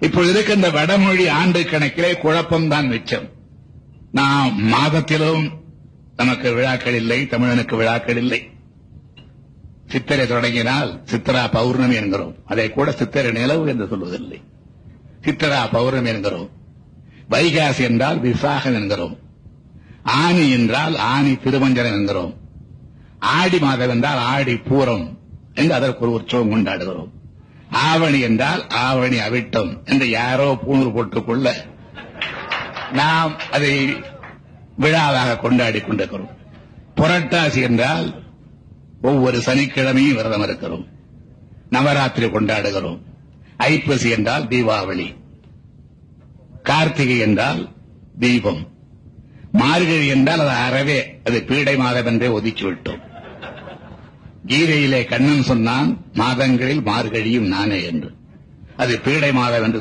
இப்பொழுது இந்த வடமொழி ஆண்டு கணக்கிலே குழப்பம்தான் மிச்சம். நாம் மாதத்திலும் நமக்கு விழாக்கள் இல்லை தமிழனுக்கு விழாக்கள் இல்லை. சித்திரை தொடங்கினால் சித்திரா பௌர்ணமி என்கிறோம். அதை கூட சித்திரை நிலவு என்று சொல்வதில்லை. சித்திரா பௌர்ணமி என்கிறோம். வைகாசி என்றால் விசாகம் என்கிறோம். ஆனி என்றால் ஆனி திருமஞ்சனம் என்கிறோம். ஆடி மாதம் என்றால் ஆடி பூரம் என்று அதற்கு ஒரு உற்சவம் கொண்டாடுகிறோம். ஆவணி என்றால் ஆவணி அவிட்டம் என்று யாரோ பூணூர் போட்டுக்கொள்ள நாம் அதை விழாவாக கொண்டாடி கொண்டிருக்கிறோம். புரட்டாசி என்றால் ஒவ்வொரு சனிக்கிழமையும் விரதம் இருக்கிறோம். நவராத்திரி கொண்டாடுகிறோம். ஐப்பசி என்றால் தீபாவளி. கார்த்திகை என்றால் தீபம். மார்கழி என்றால் அது அறவே அது பீடை மாதம் என்றே ஒதுக்கிவிட்டோம் கீதையிலே கண்ணன் சொன்னான் மாதங்களில் மார்கழியும் நானே என்று. அது பீடை மாதம் என்று